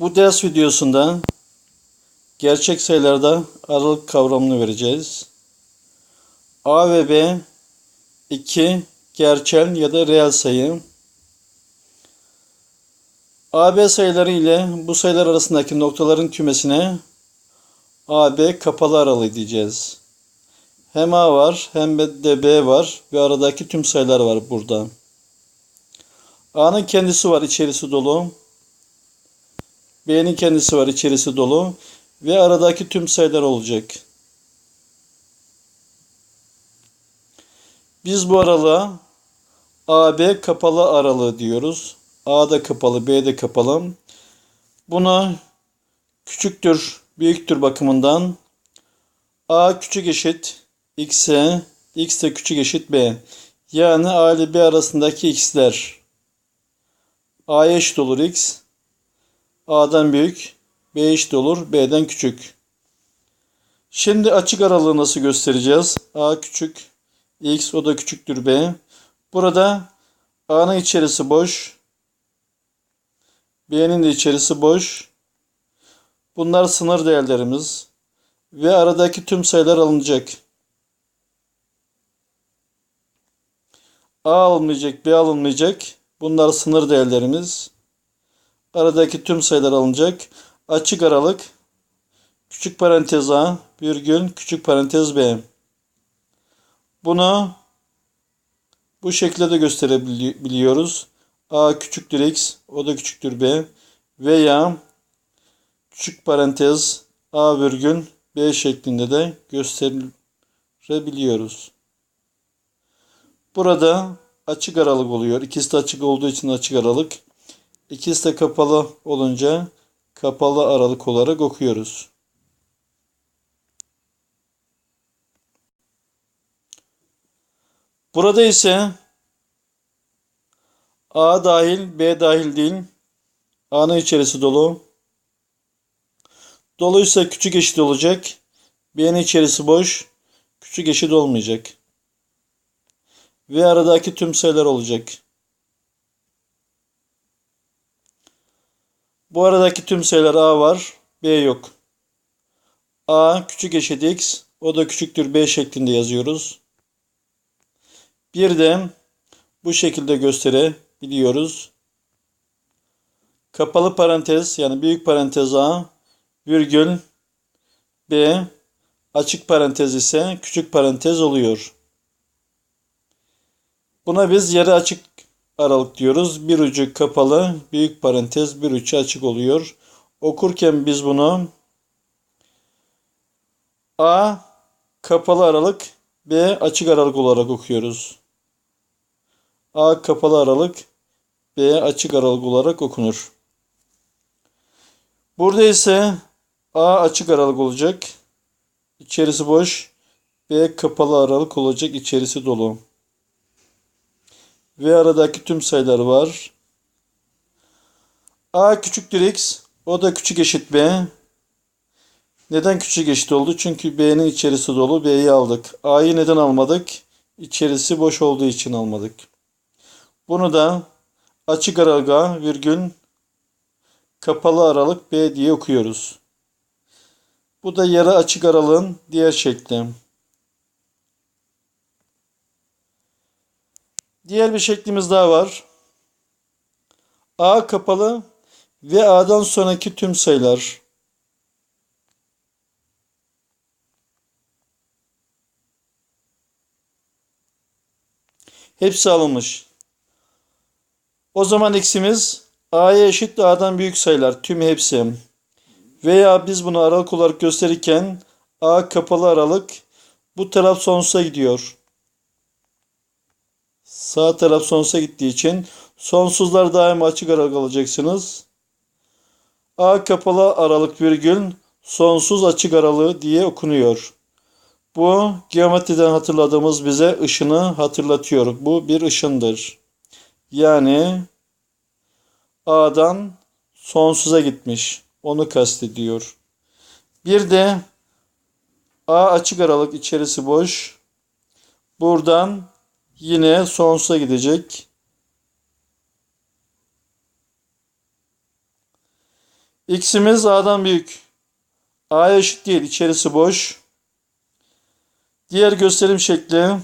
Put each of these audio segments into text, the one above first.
Bu ders videosunda gerçek sayılarda aralık kavramını vereceğiz. A ve B iki gerçel ya da reel sayı. AB sayıları ile bu sayılar arasındaki noktaların kümesine AB kapalı aralığı diyeceğiz. Hem A var hem de B var ve aradaki tüm sayılar var burada. A'nın kendisi var içerisi dolu. B'nin kendisi var içerisi dolu. Ve aradaki tüm sayılar olacak. Biz bu aralığa AB kapalı aralığı diyoruz. A da kapalı, B de kapalı. Bunu küçüktür, büyüktür bakımından A küçük eşit X'e, X de küçük eşit B. Yani A ile B arasındaki X'ler. A'ya eşit olur X. A'dan büyük, B eşit olur, B'den küçük. Şimdi açık aralığı nasıl göstereceğiz? A küçük, X o da küçüktür B. Burada A'nın içerisi boş. B'nin de içerisi boş. Bunlar sınır değerlerimiz. Ve aradaki tüm sayılar alınacak. A alınmayacak, B alınmayacak. Bunlar sınır değerlerimiz. Aradaki tüm sayılar alınacak. Açık aralık küçük parantez A virgül küçük parantez B. Bunu bu şekilde de gösterebiliyoruz. A küçüktür X, o da küçüktür B. Veya küçük parantez A virgül B şeklinde de gösterebiliyoruz. Burada açık aralık oluyor. İkisi de açık olduğu için açık aralık. İkisi de kapalı olunca kapalı aralık olarak okuyoruz. Burada ise A dahil, B dahil değil. A'nın içerisi dolu. Doluysa küçük eşit olacak. B'nin içerisi boş. Küçük eşit olmayacak. Ve aradaki tüm sayılar olacak. Bu aradaki tüm sayılar A var. B yok. A küçük eşit X. O da küçüktür B şeklinde yazıyoruz. Bir de bu şekilde gösterebiliyoruz. Kapalı parantez yani büyük parantez A virgül B açık parantez ise küçük parantez oluyor. Buna biz yarı açık aralık diyoruz. Bir ucu kapalı, büyük parantez, bir ucu açık oluyor. Okurken biz bunu A kapalı aralık, B açık aralık olarak okuyoruz. A kapalı aralık, B açık aralık olarak okunur. Burada ise A açık aralık olacak. İçerisi boş. B kapalı aralık olacak. İçerisi dolu. Ve aradaki tüm sayılar var. A küçüktür X. O da küçük eşit B. Neden küçük eşit oldu? Çünkü B'nin içerisi dolu. B'yi aldık. A'yı neden almadık? İçerisi boş olduğu için almadık. Bunu da açık aralığa virgül kapalı aralık B diye okuyoruz. Bu da yarı açık aralığın diğer şekli. Diğer bir şeklimiz daha var. A kapalı ve A'dan sonraki tüm sayılar. Hepsi alınmış. O zaman x'imiz A'ya eşit A'dan büyük sayılar. Tüm hepsi. Veya biz bunu aralık olarak gösterirken A kapalı aralık bu taraf sonsuza gidiyor. Sağ taraf sonsuza gittiği için sonsuzlar daima açık aralık alacaksınız. A kapalı aralık virgül sonsuz açık aralığı diye okunuyor. Bu geometriden hatırladığımız bize ışını hatırlatıyor. Bu bir ışındır. Yani A'dan sonsuza gitmiş. Onu kastediyor. Bir de A açık aralık içerisi boş. Buradan yine sonsuza gidecek. X'imiz A'dan büyük. A eşit değil. içerisi boş. Diğer gösterim şekli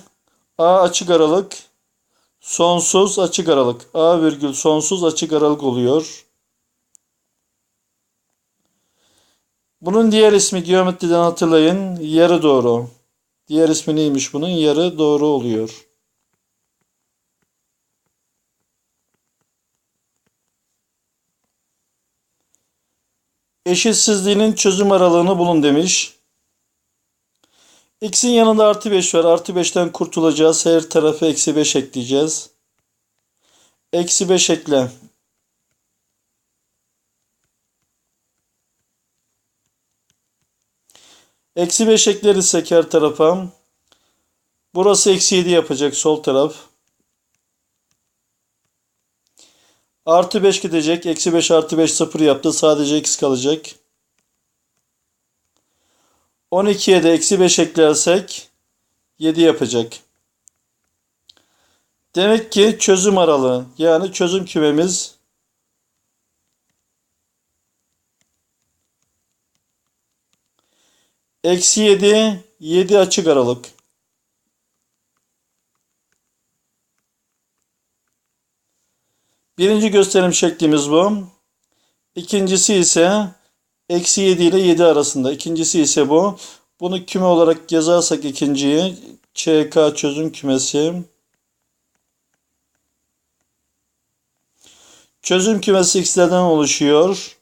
A açık aralık sonsuz açık aralık. A virgül sonsuz açık aralık oluyor. Bunun diğer ismi geometriden hatırlayın. Yarı doğru. Diğer ismi neymiş bunun? Yarı doğru oluyor. Eşitsizliğinin çözüm aralığını bulun demiş. X'in yanında artı 5 var. Artı 5'ten kurtulacağız. Her tarafı eksi 5 ekleyeceğiz. Eksi 5 ekle. Eksi 5 eklerirsek her tarafa. Burası eksi 7 yapacak sol taraf. Artı 5 gidecek. Eksi 5 artı 5 sıfır yaptı. Sadece x kalacak. 12'ye de eksi 5 eklersek 7 yapacak. Demek ki çözüm aralığı yani çözüm kümemiz eksi 7 7 açık aralık. Birinci gösterim şeklimiz bu. İkincisi ise eksi 7 ile 7 arasında. İkincisi ise bu. Bunu küme olarak yazarsak ikinciyi ÇK çözüm kümesi. Çözüm kümesi x'lerden oluşuyor.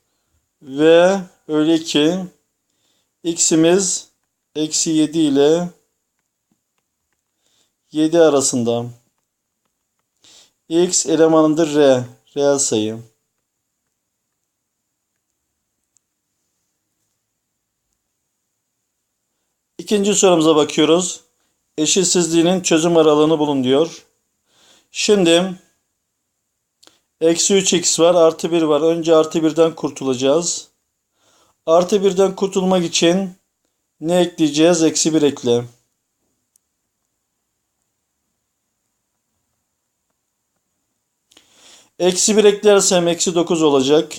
Ve öyle ki x'imiz eksi 7 ile 7 arasında. X elemanıdır r. Reel sayı. İkinci sorumuza bakıyoruz. Eşitsizliğinin çözüm aralığını bulun diyor. Şimdi eksi 3x var artı 1 var. Önce artı 1'den kurtulacağız. Artı 1'den kurtulmak için ne ekleyeceğiz? Eksi 1 ekle. Eksi 1 eklersem eksi 9 olacak.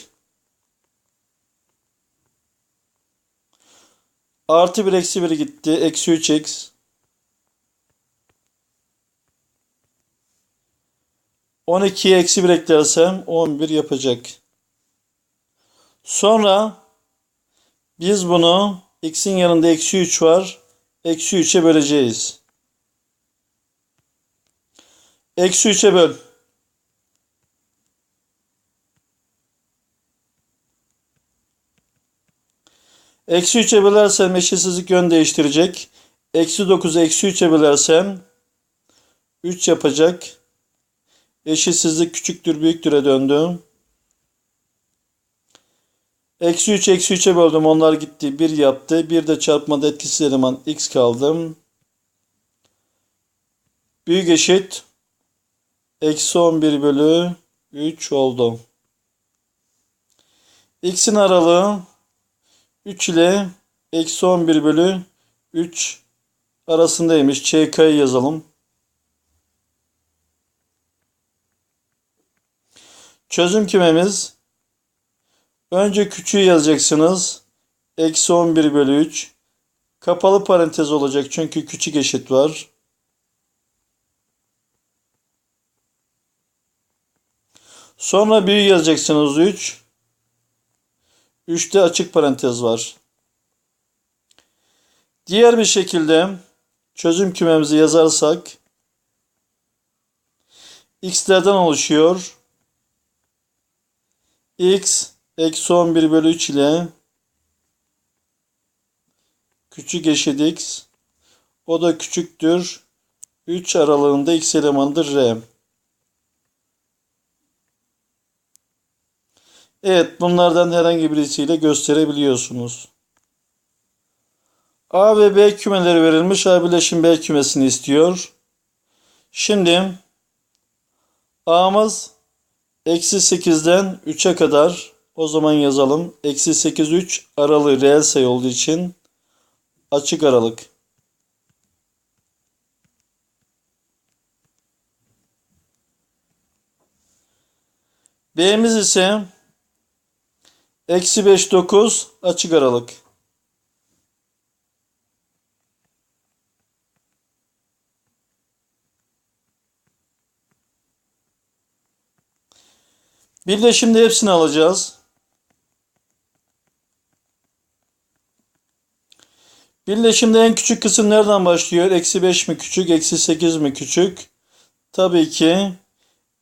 Artı 1 eksi 1 gitti. Eksi 3x. 12'ye eksi 1 eklersem 11 yapacak. Sonra biz bunu x'in yanında eksi 3 var. Eksi 3'e böleceğiz. Eksi 3'e böl. Eksi 3'e bölersem eşitsizlik yön değiştirecek. Eksi 9'u eksi 3'e bölersem 3 yapacak. Eşitsizlik küçüktür büyüktüre döndüm. Eksi 3 eksi 3'e böldüm. Onlar gitti. 1 yaptı. Bir de çarpmada etkisiz eleman x kaldım. Büyük eşit. Eksi 11 bölü 3 oldu. X'in aralığı 3 ile eksi 11 bölü 3 arasındaymış. ÇK'yı yazalım. Çözüm kümemiz önce küçüğü yazacaksınız. Eksi 11 bölü 3 kapalı parantez olacak çünkü küçük eşit var. Sonra büyük yazacaksınız 3. 3'te açık parantez var. Diğer bir şekilde çözüm kümemizi yazarsak x'lerden oluşuyor. x eksi 11 bölü 3 ile küçük eşit x o da küçüktür 3 aralığında x elemanıdır r. Evet bunlardan herhangi birisiyle gösterebiliyorsunuz. A ve B kümeleri verilmiş. A bileşim B kümesini istiyor. Şimdi A'mız eksi 8'den 3'e kadar o zaman yazalım. Eksi 8 3 aralığı reel sayı olduğu için açık aralık. B'miz ise Eksi 5 9 açık aralık. Birleşimde hepsini alacağız. Birleşimde en küçük kısım nereden başlıyor? Eksi 5 mi küçük, eksi 8 mi küçük? Tabii ki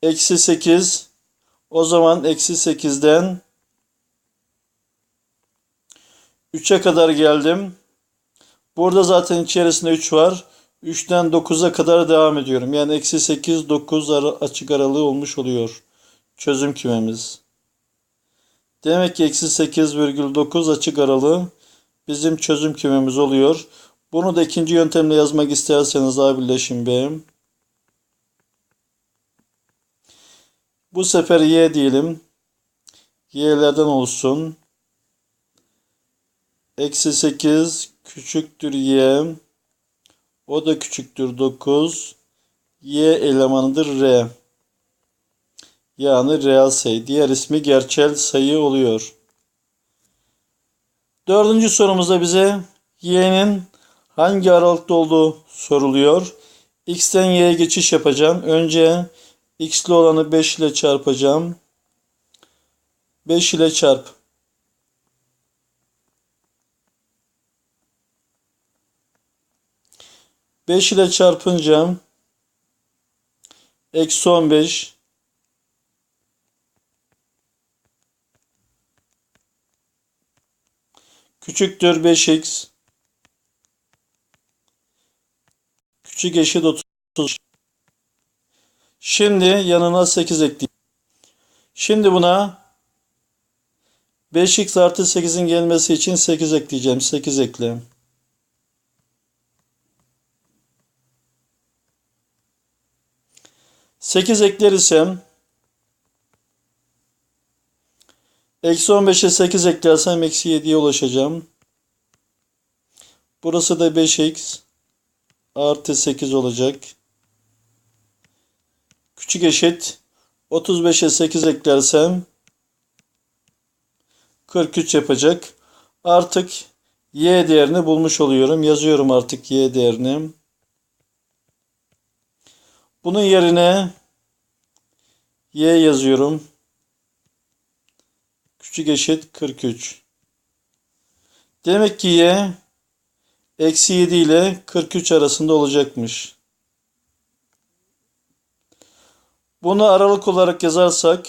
eksi 8. O zaman eksi 8'den 3'e kadar geldim. Burada zaten içerisinde 3 var. 3'ten 9'a kadar devam ediyorum. Yani eksi 8, 9 ara, açık aralığı olmuş oluyor. Çözüm kümemiz. Demek ki eksi 8,9 açık aralığı bizim çözüm kümemiz oluyor. Bunu da ikinci yöntemle yazmak isterseniz A birleşim B. Bu sefer Y diyelim. Y'lerden olsun. Eksi 8 küçüktür Y. O da küçüktür 9. Y elemanıdır R. Yani reel sayı. Diğer ismi gerçel sayı oluyor. Dördüncü sorumuzda bize y'nin hangi aralıkta olduğu soruluyor. x'ten y'ye geçiş yapacağım. Önce x'li olanı 5 ile çarpacağım. 5 ile çarp. 5 ile çarpınca eksi 15 küçüktür 5x küçük eşit 30 şimdi yanına 8 ekleyeyim. Şimdi buna 5x artı 8'in gelmesi için 8 ekleyeceğim. 8 ekleyeyim 8 ekler isem eksi 15'e 8 eklersem eksi 7'ye ulaşacağım. Burası da 5x artı 8 olacak. Küçük eşit 35'e 8 eklersem 43 yapacak. Artık y değerini bulmuş oluyorum. Yazıyorum artık y değerini. Bunun yerine y yazıyorum. Küçük eşit 43. Demek ki y eksi 7 ile 43 arasında olacakmış. Bunu aralık olarak yazarsak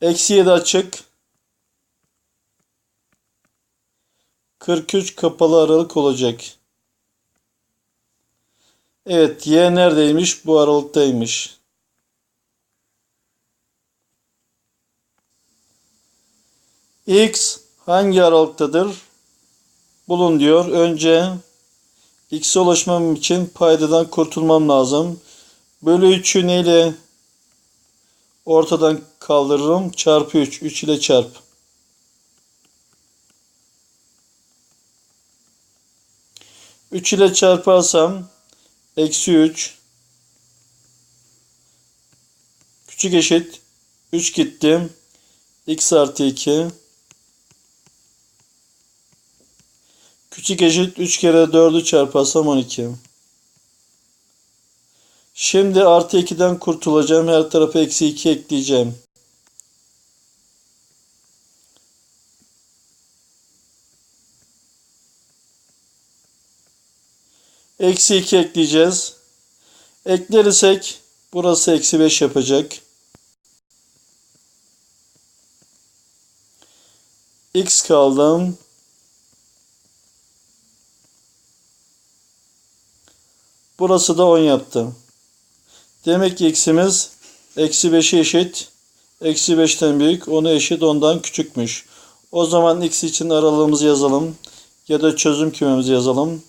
eksi 7 açık 43 kapalı aralık olacak. Evet y neredeymiş? Bu aralıktaymış. x hangi aralıktadır? Bulun diyor. Önce x'e ulaşmam için paydadan kurtulmam lazım. Bölü 3'ü neyle ortadan kaldırırım? Çarpı 3. 3 ile çarp. Üç ile çarparsam Eksi 3. Küçük eşit. 3 gitti. X artı 2. Küçük eşit 3 kere 4'ü çarparsam 12. Şimdi artı 2'den kurtulacağım. Her tarafa eksi 2 ekleyeceğim. Eksi 2 ekleyeceğiz. Eklersek burası eksi 5 yapacak. X kaldım. Burası da 10 yaptı. Demek ki x'imiz eksi 5'e eşit. Eksi 5'ten büyük. Onu eşit ondan küçükmüş. O zaman x için aralığımızı yazalım. Ya da çözüm kümemizi yazalım.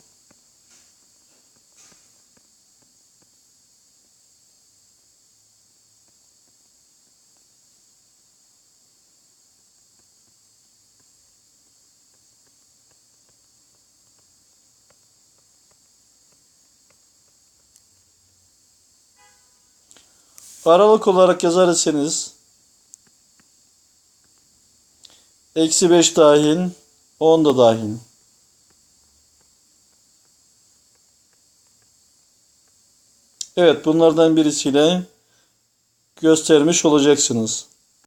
Aralık olarak yazar iseniz eksi 5 dahil 10 da dahil. Evet bunlardan birisiyle göstermiş olacaksınız.